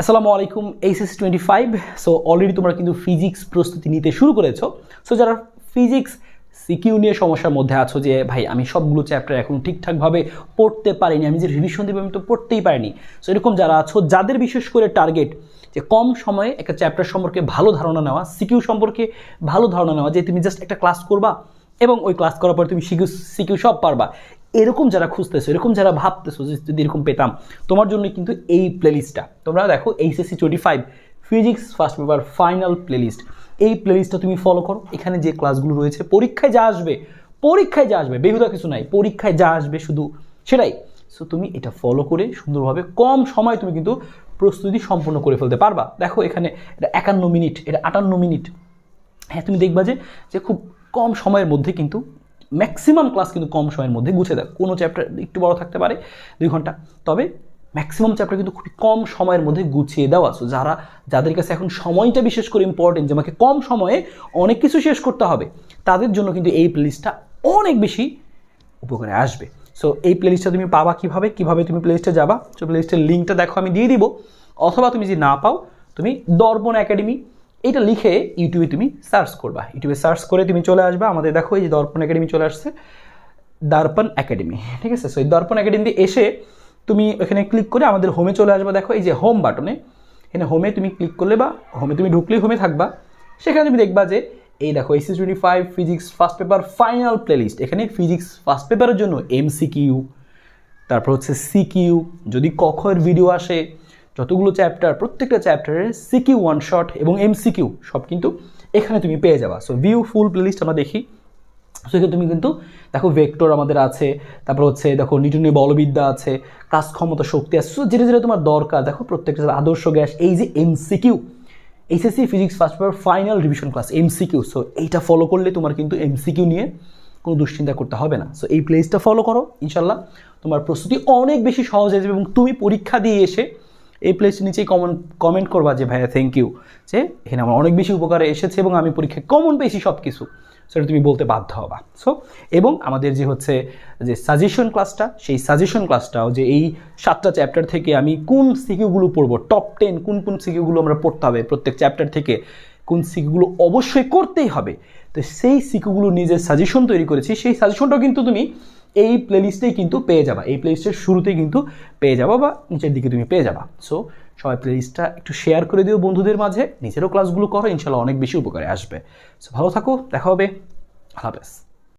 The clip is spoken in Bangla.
আসসালামু আলাইকুম HS twenty five so already তোমরা কিন্তু ফিজিক্স প্রস্তুতি নিতে শুরু করেছ। সো যারা ফিজিক্স সিকিউ নিয়ে সমস্যার মধ্যে আছো যে, ভাই, আমি সবগুলো চ্যাপ্টার এখন ঠিকঠাকভাবে পড়তে পারিনি, আমি যে রিভিশন দেবো, আমি তো পড়তেই পারিনি। সো এরকম যারা আছো, যাদের বিশেষ করে টার্গেট যে কম সময়ে একটা চ্যাপ্টার সম্পর্কে ভালো ধারণা নেওয়া সিকিউ সম্পর্কে ভালো ধারণা নেওয়া, যে তুমি জাস্ট একটা ক্লাস করবা এবং ওই ক্লাস করার পর তুমি সিকিউ সিকিউ সব পারবা। এরকম যারা খুঁজতেছো, এরকম যারা ভাবতেছো যে যদি এরকম পেতাম, তোমার জন্য কিন্তু এই প্লেলিস্টটা তোমরা দেখো HSC twenty five physics first paper final playlist এই প্লেলিস্টটা তুমি ফলো করো। এখানে যে ক্লাসগুলো রয়েছে, পরীক্ষায় যা আসবে, পরীক্ষায় যা আসবে, বেহুদা কিছু নাই, পরীক্ষায় যা আসবে শুধু সেটাই। সো তুমি এটা ফলো করে সুন্দরভাবে কম সময় তুমি কিন্তু প্রস্তুতি সম্পূর্ণ করে ফেলতে পারবা। দেখো এখানে এটা একান্ন মিনিট, এটা আটান্ন মিনিট। হ্যাঁ তুমি দেখবা যে যে খুব কম সময়ের মধ্যে কিন্তু ম্যাক্সিমাম ক্লাস কিন্তু কম সময়ের মধ্যে গুছে দেয়। কোনো চ্যাপ্টার একটু বড় থাকতে পারে, দুই ঘণ্টা। তবে ম্যাক্সিমাম চ্যাপ্টার কিন্তু খুবই কম সময়ের মধ্যে গুছিয়ে দেওয়া। সো যারা, যাদের কাছে এখন সময়টা বিশেষ করে ইম্পর্টেন্ট যে আমাকে কম সময়ে অনেক কিছু শেষ করতে হবে, তাদের জন্য কিন্তু এই প্লেলিস্টটা অনেক বেশি উপকারে আসবে। সো এই প্লেলিস্টটা তুমি পাবা কীভাবে? কীভাবে তুমি প্লেলিস্টে যাবা? সো প্লেলিস্টের লিঙ্কটা দেখো, আমি দিয়ে দিব। অথবা তুমি যদি না পাও, তুমি দর্পণ একাডেমি এটা লিখে ইউটিউবে তুমি সার্চ করবা। ইউটিউবে সার্চ করে তুমি চলে আসবা। আমাদের দেখো, এই যে দর্পণ একাডেমি চলে আসছে। দর্পণ একাডেমি, ঠিক আছে? সো এই দর্পণ একাডেমিতে এসে তুমি এখানে ক্লিক করে আমাদের হোমে চলে আসবা। দেখো, এই যে হোম বাটনে এখানে হোমে তুমি ক্লিক করলে বা হোমে তুমি ঢুকলেই হোমে থাকবা। সেখানে তুমি দেখবা যে, এই দেখো AC twenty five physics first paper final playlist এখানে ফিজিক্স ফার্স্ট পেপারের জন্য এমসিকিউ তারপর হচ্ছে সিকিউ যদি কখের ভিডিও আসে যতগুলো চ্যাপ্টার প্রত্যেকটা চ্যাপ্টারের সিকিউ ওয়ান শট এবং এমসিকিউ সব কিন্তু এখানে তুমি পেয়ে যাবা। সো ভিউ ফুল প্লেলিস্ট আমরা দেখি। সেখানে তুমি কিন্তু দেখো ভেক্টর আমাদের আছে, তারপর হচ্ছে দেখো নিউটনের বলবিদ্যা আছে কাজ ক্ষমতা, শক্তি আছে। সো যেটা যেটা তোমার দরকার, দেখো প্রত্যেকটা আদর্শ গ্যাস, এই যে MCQ HSC physics first paper final revision class MCQ so এইটা ফলো করলে তোমার কিন্তু এমসিকিউ নিয়ে কোনো দুশ্চিন্তা করতে হবে না। সো এই প্লেসটা ফলো করো ইনশাল্লাহ তোমার প্রস্তুতি অনেক বেশি সহজ হয়ে যাবে এবং তুমি পরীক্ষা দিয়ে এসে এই প্লেসের নিচেই কমেন্ট কমেন্ট করবা যে, ভাইয়া থ্যাংক ইউ যে, এখানে আমার অনেক বেশি উপকারে এসেছে এবং আমি পরীক্ষায় কমন পেয়েছি সব কিছু সেটা তুমি বলতে বাধ্য হবা। সো এবং আমাদের যে হচ্ছে, যে সাজেশন ক্লাসটা সেই সাজেশন ক্লাসটাও যে এই সাতটা চ্যাপ্টার থেকে আমি কোন সিকিউগুলো পড়ব টপ টেন কোন কোন সিকিউগুলো আমরা পড়তে হবে প্রত্যেক চ্যাপ্টার থেকে, কোন সিকিউগুলো অবশ্যই করতেই হবে। তো সেই সিকিউগুলো নিজের সাজেশন তৈরি করেছি, সেই সাজেশনটাও কিন্তু তুমি এই প্লেলিস্টেই কিন্তু পেয়ে যাবা। এই প্লেলিস্টের শুরুতেই কিন্তু পেয়ে যাবা বা নিচের দিকে তুমি পেয়ে যাবা। সো সবাই প্লেলিস্টটা একটু শেয়ার করে দিও বন্ধুদের মাঝে। নিজেরও ক্লাসগুলো করো ইনশাল্লাহ অনেক বেশি উপকারে আসবে। সো ভালো থাকো, দেখা হবে। আল্লাহ হাফেজ।